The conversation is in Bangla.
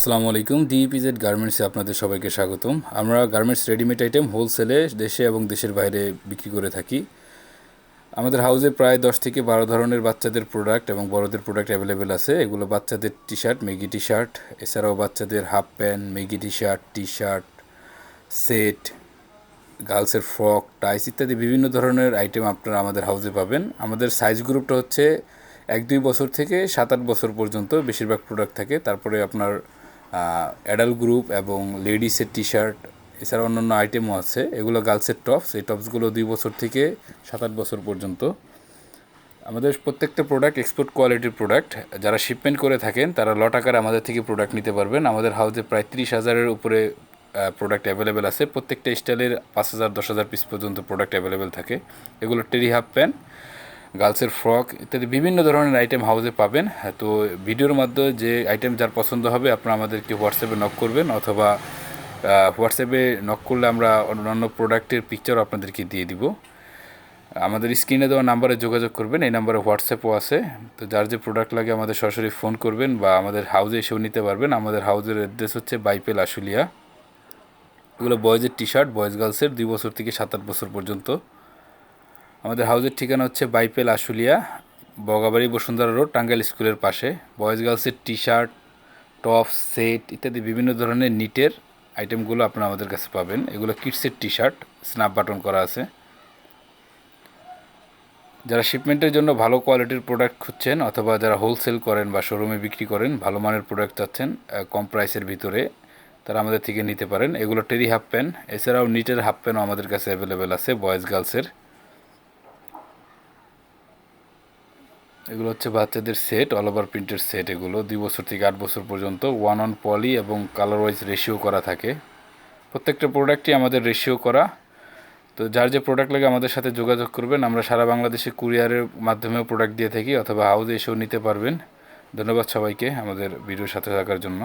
আসসালামু আলাইকুম। ডিইপিজেড গার্মেন্টসে আপনাদের সবাইকে স্বাগতম। আমরা গার্মেন্টস রেডিমেড আইটেম হোলসেলে দেশে এবং দেশের বাইরে বিক্রি করে থাকি। আমাদের হাউসে প্রায় দশ থেকে বারো ধরনের বাচ্চাদের প্রোডাক্ট এবং বড়দের প্রোডাক্ট অ্যাভেলেবেল আছে। এগুলো বাচ্চাদের টি শার্ট মেগি টি শার্ট এছাড়াও বাচ্চাদের half pant Maggi T shirt T shirt set গার্লসের frock টাইস ইত্যাদি বিভিন্ন ধরনের আইটেম আপনারা আমাদের হাউসে পাবেন। আমাদের সাইজ গ্রুপটা হচ্ছে এক দুই বছর থেকে সাত আট বছর পর্যন্ত বেশিরভাগ প্রোডাক্ট থাকে। তারপরে আপনার অ্যাডাল্ট গ্রুপ এবং লেডিসের টি শার্ট এছাড়া অন্যান্য আইটেমও আছে। এগুলো গার্লসের টপস এই টপসগুলো দুই বছর থেকে সাত আট বছর পর্যন্ত। আমাদের প্রত্যেকটা প্রোডাক্ট এক্সপোর্ট কোয়ালিটির প্রোডাক্ট যারা শিপমেন্ট করে থাকেন, তারা লট আকারে আমাদের থেকে প্রোডাক্ট নিতে পারবেন। আমাদের হাউসে প্রায় তিরিশ হাজারের উপরে প্রোডাক্ট অ্যাভেলেবেল আছে। প্রত্যেকটা স্টাইলের পাঁচ হাজার, দশ হাজার পিস পর্যন্ত প্রোডাক্ট অ্যাভেলেবেল থাকে। এগুলো টেরি হাফ প্যান্ট গার্লসের ফ্রক ইত্যাদি বিভিন্ন ধরনের আইটেম হাউসে পাবেন। হ্যাঁ, তো ভিডিওর মাধ্যমে যে আইটেম যার পছন্দ হবে আপনারা আমাদেরকে হোয়াটসঅ্যাপে নক করবেন অথবা হোয়াটসঅ্যাপে নক করলে আমরা অন্যান্য প্রোডাক্টের পিকচার আপনাদেরকে দিয়ে দিব। আমাদের স্ক্রিনে দেওয়া নাম্বারে যোগাযোগ করবেন এই নাম্বারে হোয়াটসঅ্যাপও আছে। তো যার যে প্রোডাক্ট লাগে আমাদের সরাসরি ফোন করবেন বা আমাদের হাউসে এসেও নিতে পারবেন। আমাদের হাউসের অ্যাড্রেস হচ্ছে বাইপেল আশুলিয়া এগুলো বয়েজের টি শার্ট বয়েজ গার্লসের দুই বছর থেকে সাত আট বছর পর্যন্ত। আমাদের হাউসের ঠিকানা হচ্ছে বাইপেল আশুলিয়া, বগাবাড়ি বসুন্ধরা রোড, টাঙ্গাইল স্কুলের পাশে। বয়েজ গার্লসের টি শার্ট টপ সেট ইত্যাদি বিভিন্ন ধরনের নিটের আইটেমগুলো আপনারা আমাদের কাছে পাবেন। এগুলো কিডসের টি শার্ট স্ন্যাপ বাটন করা আছে। যারা শিপমেন্টের জন্য ভালো কোয়ালিটির প্রোডাক্ট খুঁজছেন অথবা যারা হোলসেল করেন বা শোরুমে বিক্রি করেন, ভালো মানের প্রোডাক্ট চাচ্ছেন কম প্রাইসের ভিতরে, তারা আমাদের থেকে নিতে পারেন। এগুলো টেরি হাফ প্যান্ট, এছাড়াও নিটের হাফ প্যান্টও আমাদের কাছে অ্যাভেলেবেল আছে বয়েজ গার্লসের। এগুলো হচ্ছে বাচ্চাদের সেট অল ওভার প্রিন্টের সেট এগুলো। দুই বছর থেকে আট বছর পর্যন্ত ওয়ান অন পলি এবং কালার ওয়াইজ রেশিও করা থাকে। প্রত্যেকটা প্রোডাক্টই আমাদের রেশিও করা। তো যার যে প্রোডাক্ট লাগে আমাদের সাথে যোগাযোগ করবেন। আমরা সারা বাংলাদেশে কুরিয়ারের মাধ্যমেও প্রোডাক্ট দিয়ে থাকি অথবা হাউজে এসেও নিতে পারবেন। ধন্যবাদ সবাইকে আমাদের ভিডিওর সাথে থাকার জন্য।